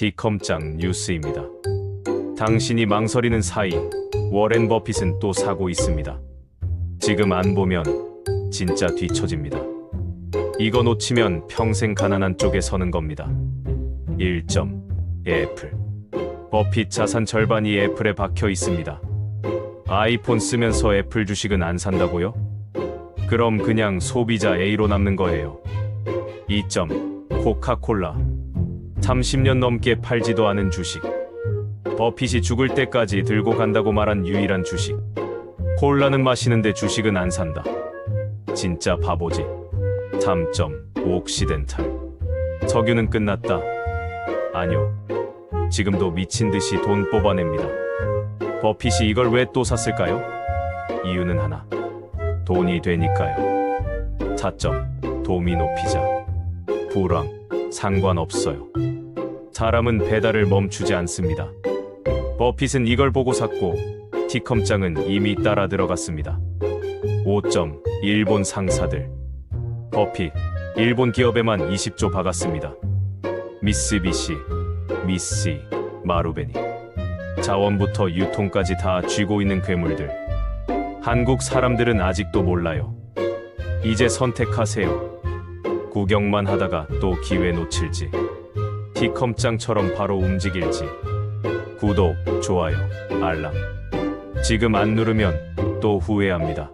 디컴장 뉴스입니다. 당신이 망설이는 사이 워렌 버핏은 또 사고 있습니다. 지금 안 보면 진짜 뒤처집니다. 이거 놓치면 평생 가난한 쪽에 서는 겁니다. 1점 애플 버핏 자산 절반이 애플에 박혀 있습니다. 아이폰 쓰면서 애플 주식은 안 산다고요? 그럼 그냥 소비자 A로 남는 거예요. 2점 코카콜라 30년 넘게 팔지도 않은 주식. 버핏이 죽을 때까지 들고 간다고 말한 유일한 주식. 콜라는 마시는데 주식은 안 산다. 진짜 바보지. 3점 옥시덴탈. 석유는 끝났다. 아니요. 지금도 미친 듯이 돈 뽑아냅니다. 버핏이 이걸 왜 또 샀을까요? 이유는 하나. 돈이 되니까요. 4점 도미노 피자. 불황 상관없어요. 사람은 배달을 멈추지 않습니다. 버핏은 이걸 보고 샀고 티컴장은 이미 따라 들어갔습니다. 5점 일본 상사들 버핏 일본 기업에만 20조 박았습니다. 미쓰비시, 미씨, 마루베니 자원부터 유통까지 다 쥐고 있는 괴물들 한국 사람들은 아직도 몰라요. 이제 선택하세요. 구경만 하다가 또 기회 놓칠지 티컴장처럼 바로 움직일지 구독, 좋아요, 알람 지금 안 누르면 또 후회합니다.